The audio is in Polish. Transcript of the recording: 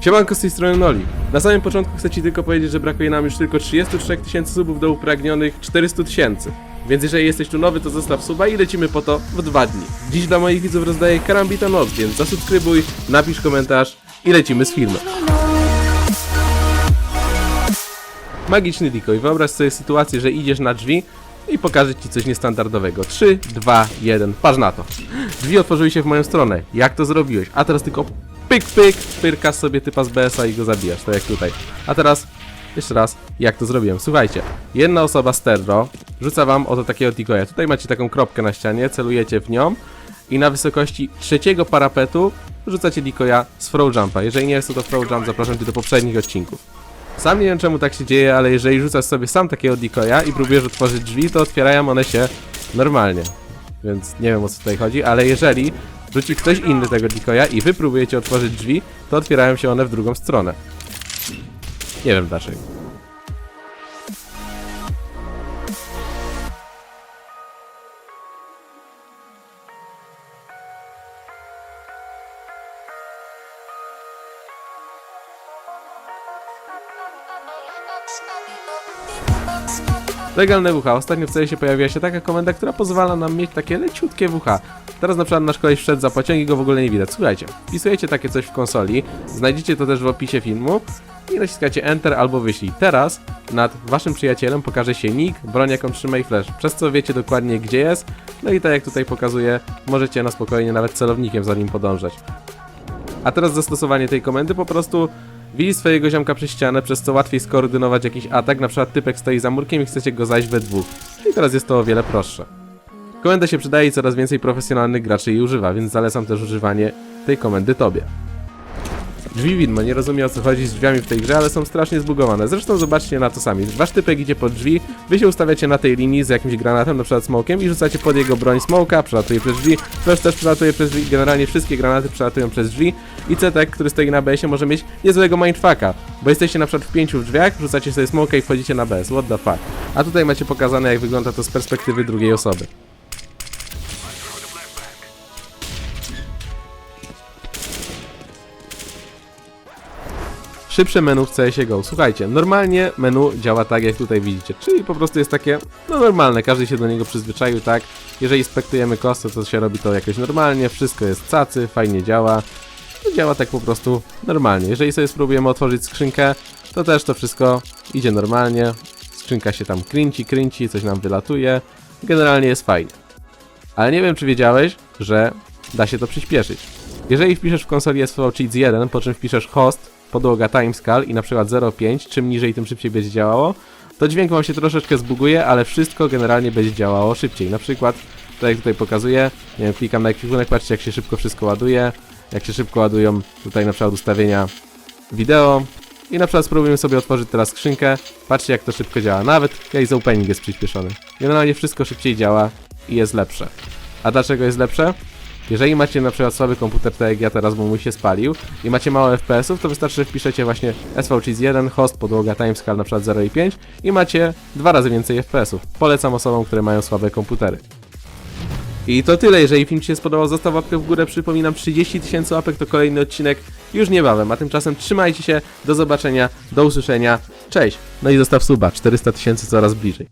Siemanko z tej strony Noli. Na samym początku chcę Ci tylko powiedzieć, że brakuje nam już tylko 33 tysięcy subów do upragnionych 400 tysięcy. Więc jeżeli jesteś tu nowy, to zostaw suba i lecimy po to w dwa dni. Dziś dla moich widzów rozdaję Karambita Noc, więc zasubskrybuj, napisz komentarz i lecimy z filmem. Magiczny decoy. Wyobraź sobie sytuację, że idziesz na drzwi i pokażę ci coś niestandardowego. 3, 2, 1, patrz na to. Drzwi otworzyły się w moją stronę. Jak to zrobiłeś? A teraz tylko pyk, pyk, pyrkasz sobie typa z BS-a i go zabijasz, tak jak tutaj. A teraz, jeszcze raz, jak to zrobiłem? Słuchajcie, jedna osoba z Terro rzuca wam oto takiego decoya. Tutaj macie taką kropkę na ścianie, celujecie w nią i na wysokości trzeciego parapetu rzucacie decoya z throw jumpa. Jeżeli nie jest to, to throw jump, zapraszam cię do poprzednich odcinków. Sam nie wiem czemu tak się dzieje, ale jeżeli rzucasz sobie sam takiego decoya i próbujesz otworzyć drzwi, to otwierają one się normalnie. Więc nie wiem o co tutaj chodzi, ale jeżeli rzuci ktoś inny tego decoya i wy próbujecie otworzyć drzwi, to otwierają się one w drugą stronę. Nie wiem dlaczego. Legalne WH. Ostatnio w CS pojawiła się taka komenda, która pozwala nam mieć takie leciutkie WH. Teraz na przykład nasz koleś wszedł za pociąg i go w ogóle nie widać. Słuchajcie, wpisujecie takie coś w konsoli, znajdziecie to też w opisie filmu i naciskacie Enter albo wyślij. Teraz nad waszym przyjacielem pokaże się nick, broń jaką trzyma i flash, przez co wiecie dokładnie gdzie jest. No i tak jak tutaj pokazuję, możecie na spokojnie nawet celownikiem za nim podążać. A teraz zastosowanie tej komendy po prostu widzi swojego ziomka przez ścianę, przez co łatwiej skoordynować jakiś atak, na przykład typek stoi za murkiem i chcecie go zajść we dwóch. I teraz jest to o wiele prostsze. Komenda się przydaje i coraz więcej profesjonalnych graczy jej używa, więc zalecam też używanie tej komendy tobie. Drzwi widmo, nie rozumiem o co chodzi z drzwiami w tej grze, ale są strasznie zbugowane. Zresztą zobaczcie na to sami. Wasz typek idzie pod drzwi, wy się ustawiacie na tej linii z jakimś granatem, na przykład smokiem i rzucacie pod jego broń smoka, przelatuje przez drzwi, Flash też przelatuje przez drzwi, generalnie wszystkie granaty przelatują przez drzwi i Cetek, który stoi na BS-ie może mieć niezłego mindfucka, bo jesteście na przykład w pięciu drzwiach, rzucacie sobie smoka i wchodzicie na BS, what the fuck. A tutaj macie pokazane jak wygląda to z perspektywy drugiej osoby. Szybsze menu w CS GO. Słuchajcie, normalnie menu działa tak jak tutaj widzicie, czyli po prostu jest takie, no normalne, każdy się do niego przyzwyczaił, tak? Jeżeli spektujemy kostę, to się robi to jakoś normalnie, wszystko jest cacy, fajnie działa. No, działa tak po prostu normalnie. Jeżeli sobie spróbujemy otworzyć skrzynkę, to też to wszystko idzie normalnie. Skrzynka się tam kręci, kręci, coś nam wylatuje. Generalnie jest fajnie. Ale nie wiem, czy wiedziałeś, że da się to przyspieszyć. Jeżeli wpiszesz w konsoli SVO Cheats 1, po czym wpiszesz host, podłoga timescale i na przykład 0,5, czym niżej, tym szybciej będzie działało, to dźwięk wam się troszeczkę zbuguje, ale wszystko generalnie będzie działało szybciej. Na przykład, tak jak tutaj pokazuję, nie wiem, klikam na ekwipunek, patrzcie jak się szybko wszystko ładuje, jak się szybko ładują tutaj na przykład ustawienia wideo i na przykład spróbujemy sobie otworzyć teraz skrzynkę, patrzcie jak to szybko działa, nawet case opening jest przyspieszony. Generalnie wszystko szybciej działa i jest lepsze. A dlaczego jest lepsze? Jeżeli macie na przykład słaby komputer, tak jak ja teraz, bo mój się spalił i macie mało FPS-ów, to wystarczy, że wpiszecie właśnie SV Cheese 1, host, podłoga, timescale na przykład 0,5 i macie dwa razy więcej FPS-ów. Polecam osobom, które mają słabe komputery. I to tyle, jeżeli film Ci się spodobał, zostaw łapkę w górę, przypominam 30 tysięcy łapek to kolejny odcinek już niebawem, a tymczasem trzymajcie się, do zobaczenia, do usłyszenia, cześć! No i zostaw suba, 400 tysięcy coraz bliżej.